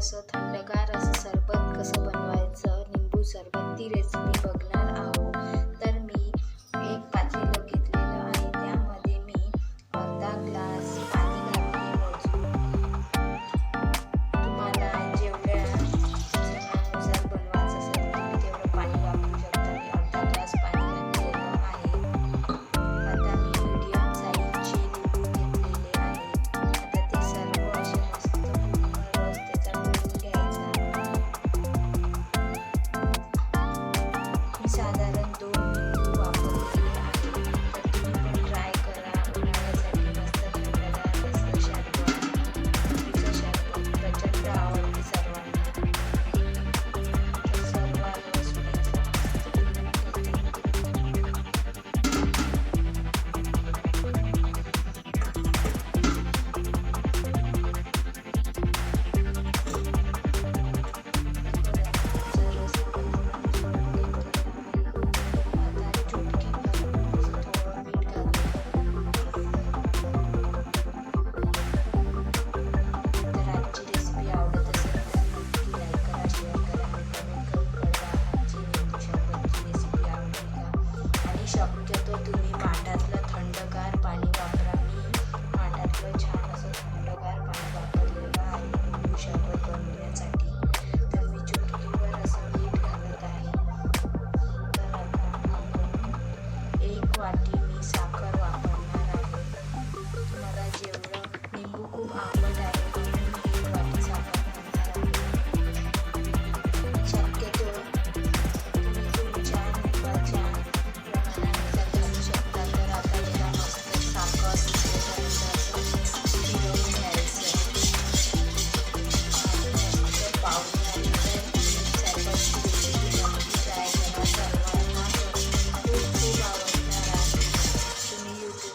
असं मी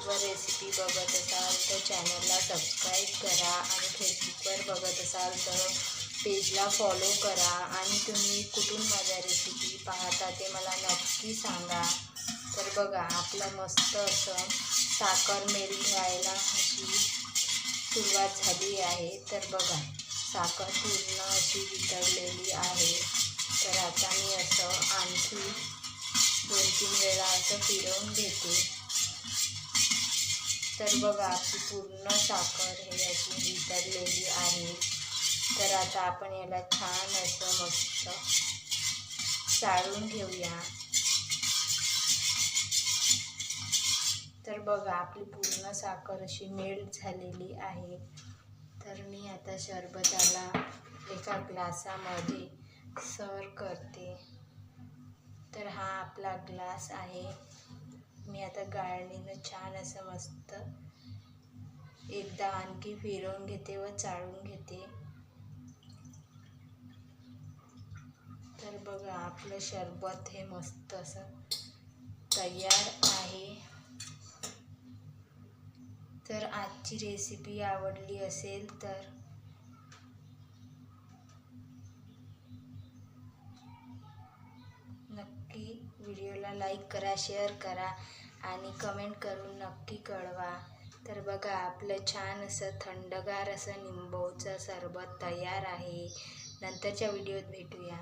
यूट्यूबवर रेसिपी बघत असाल तर चॅनलला सबस्क्राईब करा आणि फेसबुकवर बघत असाल तर पेजला फॉलो करा. आणि तुम्ही कुठून माझ्या रेसिपी पाहता ते मला नक्की सांगा. तर बघा आपलं मस्त असं साखर मेल घ्यायला अशी सुरुवात झाली आहे. तर बघा साखर पूर्ण अशी वितळलेली आहे. तर आता मी असं आणखी दोन तीन वेळा असं फिरवून घेते. तर बघा आपली पूर्ण साखर हे अशी वितरलेली आहे. तर आता आपण याला छान असं मस्त चाळून घेऊया. तर बघा आपली पूर्ण साखर अशी मेल्ट झालेली आहे. तर मी आता शरबताला एका ग्लासामध्ये सर्व करते. तर हा आपला ग्लास आहे. मी आता गाळणीनं छान असं मस्त एकदा आणखी फिरवून घेते व चाळून घेते. तर बघा आपलं शरबत हे मस्त असं तयार आहे. तर आजची रेसिपी आवडली असेल तर व्हिडिओला लाईक करा शेअर करा आणि कमेंट करून नक्की कळवा. तर बघा आपलं छान असं थंडगार असं निंबूचं सरबत तयार आहे. नंतरच्या व्हिडिओत भेटूया.